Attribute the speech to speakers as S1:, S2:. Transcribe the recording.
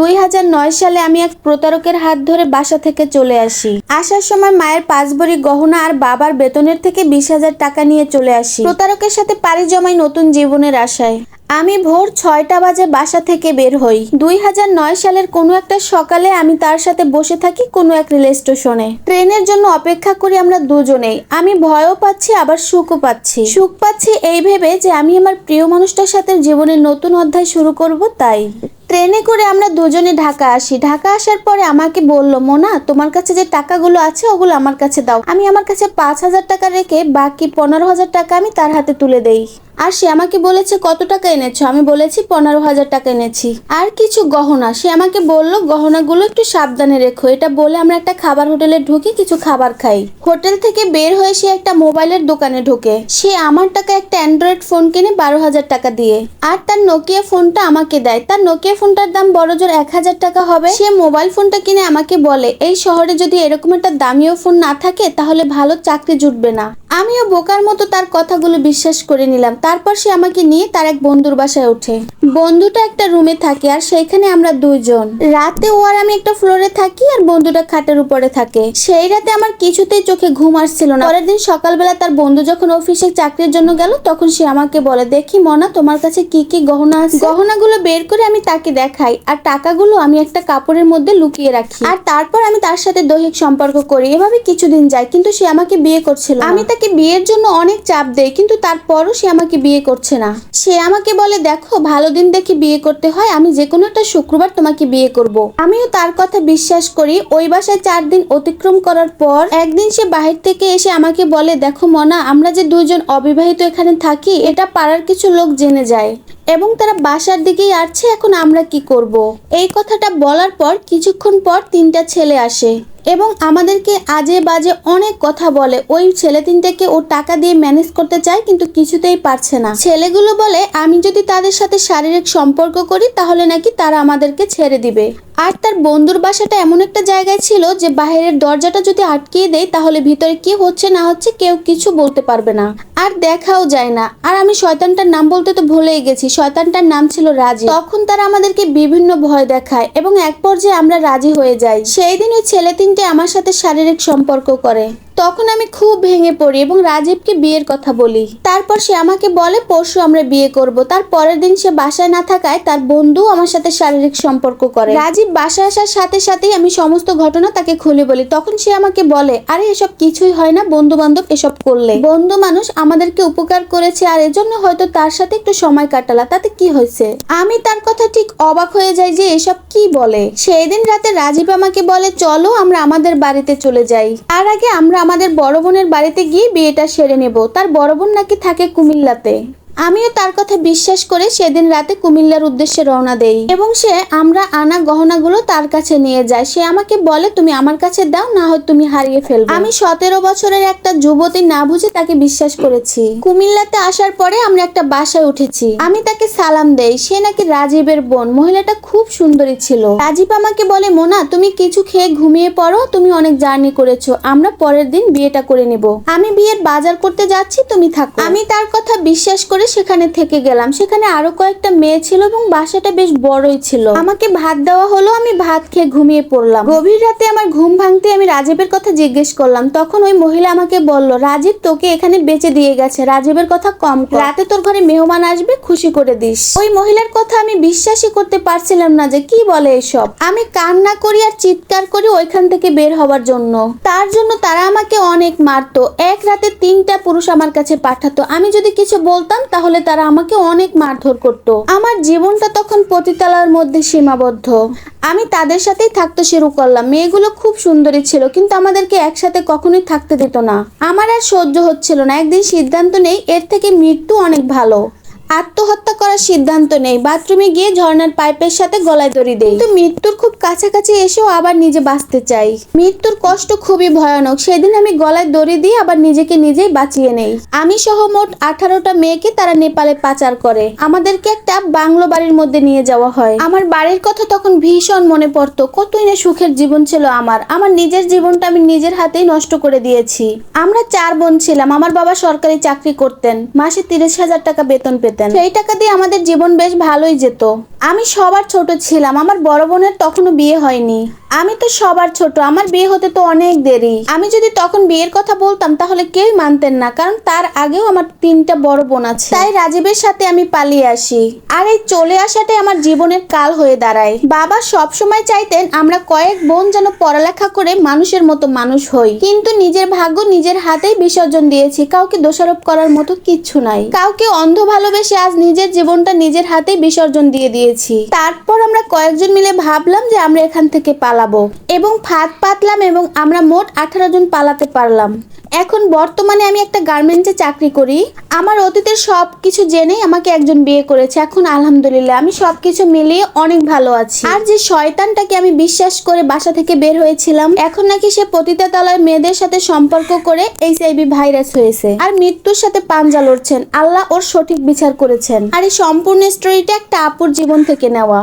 S1: দুই হাজার নয় সালে আমি এক প্রতারকের হাত ধরে বাসা থেকে চলে আসি। আসার সময় মায়ের পাঁচ ভরি গহনা আর বাবার বেতনের থেকে বিশ হাজার টাকা নিয়ে চলে আসি। প্রতারকের সাথে পাড়ি জমাই নতুন জীবনের আশায়। আমি ভোর ছয়টা বাজে বাসা থেকে বের হই। দুই হাজার নয় সালের কোনো একটা সকালে আমি তার সাথে বসে থাকি কোনো এক রেল স্টেশনে। ট্রেনের জন্য অপেক্ষা করি আমরা দুজনেই। আমি ভয়ও পাচ্ছি, আবার সুখও পাচ্ছি। সুখ পাচ্ছি এই ভেবে যে আমি আমার প্রিয় মানুষটার সাথে জীবনের নতুন অধ্যায় শুরু করব তাই। ট্রেনে করে আমরা দুজনে ঢাকা আসি। ঢাকা আসার পরে আমাকে বলল, মোনা, তোমার কাছে যে টাকাগুলো আছে, ওগুলো আমার কাছে দাও। আমি আমার কাছে পাঁচ হাজার টাকা রেখে বাকি পনেরো হাজার টাকা আমি তার হাতে তুলে দেই। আর সে আমাকে বলেছে, কত টাকা এনেছো? আমি বলেছি, পনেরো হাজার টাকা এনেছি। আর কিছু গহনা, সে আমাকে বলল, গহনাগুলো একটু সাবধানে রেখো। এটা বলে আমরা একটা খাবার হোটেলে ঢুকি, কিছু খাবার খাই। হোটেল থেকে বের হয়ে সে একটা মোবাইলের দোকানে ঢোকে। সে আমার টাকা একটা অ্যান্ড্রয়েড ফোন কিনে বারো হাজার টাকা দিয়ে। আর তার নোকিয়া ফোনটা আমাকে দেয়। তার নোকিয়া ফোনটার দাম বড় জোর এক হাজার টাকা হবে। সে মোবাইল ফোনটা কিনে আমাকে বলে, এই শহরে যদি এরকম একটা দামিও ফোন না থাকে, তাহলে ভালো চাকরি জুটবে না। আমিও বোকার মতো তার কথাগুলো বিশ্বাস করে নিলাম। তারপর সে আমাকে নিয়ে তার এক বন্ধুর বাসায় ওঠে। বন্ধুটা একটা রুমে থাকে আর সেখানে আমরা দুইজন। রাতে ও আর আমি একটা ফ্লোরে থাকি আর বন্ধুটা খাটের উপরে থাকে। সেই রাতে আমার কিছুতেই চোখে ঘুম আসছিল না। পরের দিন সকালবেলা তার বন্ধু যখন অফিসে চাকরির জন্য গেল, তখন সে আমাকে বলে, দেখি মনা, তোমার কাছে কি কি গহনা আছে? গহনাগুলো বের করে আমি তাকে দেখাই আর টাকাগুলো আমি একটা কাপড়ের মধ্যে লুকিয়ে রাখি। আর তারপর আমি তার সাথে দৈহিক সম্পর্ক করি। এভাবে কিছুদিন যায়, কিন্তু সে আমাকে বিয়ে করছিল আমি তাকে বিয়ের জন্য অনেক চাপ দেয়, কিন্তু তারপরও সে আমাকে বিয়ে করছে না। সে আমাকে বলে, দেখো, ভালো দিন দেখে বিয়ে করতে হয়, আমি যে কোনো একটা শুক্রবার তোমাকে বিয়ে করব। আমিও তার কথা বিশ্বাস করি। ওই বাসায় চার দিন অতিক্রম করার পর একদিন সে বাহির থেকে এসে আমাকে বলে, দেখো মনা, আমরা যে দুজন অবিবাহিত এখানে থাকি, এটা পাড়ার কিছু লোক জেনে যায়। এবং তারা বাসার দিকেই আসছে, এখন আমরা কি করব। এই কথাটা বলার পর কিছুক্ষণ পর তিনটা ছেলে আসে এবং আমাদেরকে আজে বাজে অনেক কথা বলে। ওই ছেলে তিনটাকে ও টাকা দিয়ে ম্যানেজ করতে চায়, কিন্তু কিছুতেই পারছে না। ছেলেগুলো বলে, আমি যদি তাদের সাথে শারীরিক সম্পর্ক করি, তাহলে নাকি তারা আমাদেরকে ছেড়ে দিবে। আর তার বন্ধুর বাসাটা এমন একটা জায়গায় ছিল যে বাহিরের দরজাটা যদি আটকিয়ে দেয়, তাহলে ভিতরে কি হচ্ছে না হচ্ছে কেউ কিছু বলতে পারবে না। আর দেখাও যায় না। আর আমি শয়তানটার নাম বলতে তো ভুলেই গেছি। শয়তানটার নাম ছিল রাজি। তখন তারা আমাদেরকে বিভিন্ন ভয় দেখায় এবং এক পর্যায়ে আমরা রাজি হয়ে যাই। সেই দিন ওই ছেলে তিনটে আমার সাথে শারীরিক সম্পর্ক করে। তখন আমি খুব ভেঙে পড়ি এবং রাজীবকে বিয়ের কথা বলি। তারপর সে আমাকে বলে, পরশু আমরা বিয়ে করব। তার পরের দিন সে বাসায় না থাকায় তার বন্ধু আমার সাথে শারীরিক সম্পর্ক করে। রাজীব বাসায় আসার সাথে সাথেই আমি সমস্ত ঘটনা তাকে খুলে বলি। তখন সে আমাকে বলে, আরে, এসব কিছুই হয় না বন্ধু বান্ধব এসব করলে। বন্ধু মানুষ আমাদেরকে উপকার করেছে আর এজন্য হয়তো তার সাথে একটু সময় কাটালা। তাতে কি হয়েছে? আমি তার কথা ঠিক অবাক হয়ে যাই যে এসব কি বলে। সেই দিন রাতে রাজীব আমাকে বলে, চলো, আমরা আমাদের বাড়িতে চলে যাই। তার আগে আমরা আমাদের বড় বোনের বাড়িতে গিয়ে বিয়েটা সেরে নেব। তার বড় বোন নাকি থাকে কুমিল্লাতে। আমিও তার কথা বিশ্বাস করে সেদিন রাতে কুমিল্লার উদ্দেশ্যে রওনা দেই। এবং সে আমরা আনা গহনাগুলো তার কাছে নিয়ে যায়। সে আমাকে বলে, তুমি আমার কাছে দাও, না হয় তুমি হারিয়ে ফেলবে। আমি সতেরো বছরের একটা যুবতী না বুঝে তাকে বিশ্বাস করেছি। কুমিল্লাতে আসার পরে আমরা একটা বাসায় উঠেছি। আমি তাকে সালাম দেই। সে নাকি রাজীবের বোন। মহিলাটা খুব সুন্দরী ছিল। রাজীব আমাকে বলে, মোনা, তুমি কিছু খেয়ে ঘুমিয়ে পড়ো। তুমি অনেক জার্নি করেছ। আমরা পরের দিন বিয়েটা করে নেব। আমি বিয়ের বাজার করতে যাচ্ছি, তুমি থাকো। আমি তার কথা বিশ্বাস করে সেখানে থেকে গেলাম। সেখানে আরও কয়েকটা মেয়ে ছিল এবং বাসাটা বেশ বড়ই ছিল। আমাকে ভাত দেওয়া হলো, আমি ভাত খেয়ে ঘুমিয়ে পড়লাম। গভীর রাতে আমার ঘুম ভাঙতে আমি রাজীবের কথা জিজ্ঞেস করলাম। তখন ওই মহিলা আমাকে বলল, রাজীব, তোকে এখানে বেঁচে দিয়ে গেছে। রাজীবের কথা কম রাতে তোর ঘরে মেহমান আসবে, খুশি করে দিস। ওই মহিলার কথা আমি বিশ্বাসই করতে পারছিলাম না যে কি বলে এসব। আমি কান্না করি আর চিৎকার করি ওইখান থেকে বের হওয়ার জন্য। তার জন্য তারা আমাকে অনেক মারতো। এক রাতে তিনটা পুরুষ আমার কাছে পাঠাতো। আমি যদি কিছু বলতাম তাহলে তারা আমাকে অনেক মারধর করত। আমার জীবনটা তখন পতিতালার মধ্যে সীমাবদ্ধ। আমি তাদের সাথেই থাকতে শুরু করলাম। মেয়েগুলো খুব সুন্দরী ছিল, কিন্তু আমাদেরকে একসাথে কখনোই থাকতে দিত না। আমার আর সহ্য হচ্ছিল না। একদিন সিদ্ধান্ত নেই, এর থেকে মৃত্যু অনেক ভালো। আত্মহত্যা করার সিদ্ধান্ত নেই বাথরুমে গিয়ে ঝর্ণার পাইপের সাথে গলায় দড়ি দেই কিন্তু মৃত্যুর খুব কাছাকাছি এসেও আবার নিজে বাঁচতে চাই মৃত্যুর কষ্ট খুবই ভয়ানক। সেদিন আমি গলায় দড়ি দিয়ে আবার নিজেকে নিজেই বাঁচিয়ে নেই। আমি সহ মোট আঠারোটা মেয়েকে তারা নেপালে পাচার করে। আমাদেরকে একটা বাংলো বাড়ির মধ্যে নিয়ে যাওয়া হয়। আমার বাড়ির কথা তখন ভীষণ মনে পড়তো। কতই না সুখের জীবন ছিল আমার। আমার নিজের জীবনটা আমি নিজের হাতেই নষ্ট করে দিয়েছি। আমরা চার বোন ছিলাম। আমার বাবা সরকারি চাকরি করতেন। মাসে তিরিশ হাজার টাকা বেতন পেতেন। সেই টাকা দিয়ে আমাদের জীবন বেশ ভালোই যেত। আমি সবার ছোট ছিলাম, আমার বড় বোনের তখনও বিয়ে হয়নি। আমি তো সবার ছোট, আমার বিয়ে হতে তো অনেক দেরি। আমি যদি তখন বিয়ের কথা বলতাম, তাহলে কেউই মানতেন না, কারণ তার আগেও আমার তিনটা বড় বোন আছে। তাই রাজীবের সাথে আমি পালিয়ে আসি। আর এই চলে আসাটাই আমার জীবনের কাল হয়ে দাঁড়ায়। বাবা সব সময় চাইতেন আমরা কয়েক বোন যেন পড়ালেখা করে মানুষের মতো মানুষ হই। কিন্তু নিজের ভাগ্য নিজের হাতেই বিসর্জন দিয়েছি, কাউকে দোষারোপ করার মতো কিচ্ছু নাই। কাউকে অন্ধ ভালোবেসে আজ নিজের জীবনটা নিজের হাতেই বিসর্জন দিয়ে দিয়েছি। তারপর আমরা কয়েকজন মিলে ভাবলাম যে আমরা এখান থেকে পালাবো। এবং ফাঁদ পাতলাম এবং আমরা মোট আঠারো জন পালাতে পারলাম। এখন বর্তমানে আমি একটা গার্মেন্টসে চাকরি করি। আমার অতীতের সব কিছু জেনেই আমাকে একজন বিয়ে করেছে। এখন আলহামদুলিল্লাহ, আমি সব কিছু মিলিয়ে অনেক ভালো আছি। আর যে শয়তানটাকে আমি বিশ্বাস করে বাসা থেকে বের হয়েছিলাম, এখন নাকি সে পতিতালয় মেয়েদের সাথে সম্পর্ক করে এইচআইভি ভাইরাস হয়েছে। আর মৃত্যুর সাথে পাঞ্জা লড়ছেন। আল্লাহ ওর সঠিক বিচার করেছেন। আর এই সম্পূর্ণ স্টোরিটা একটা আপুর জীবন থেকে নেওয়া।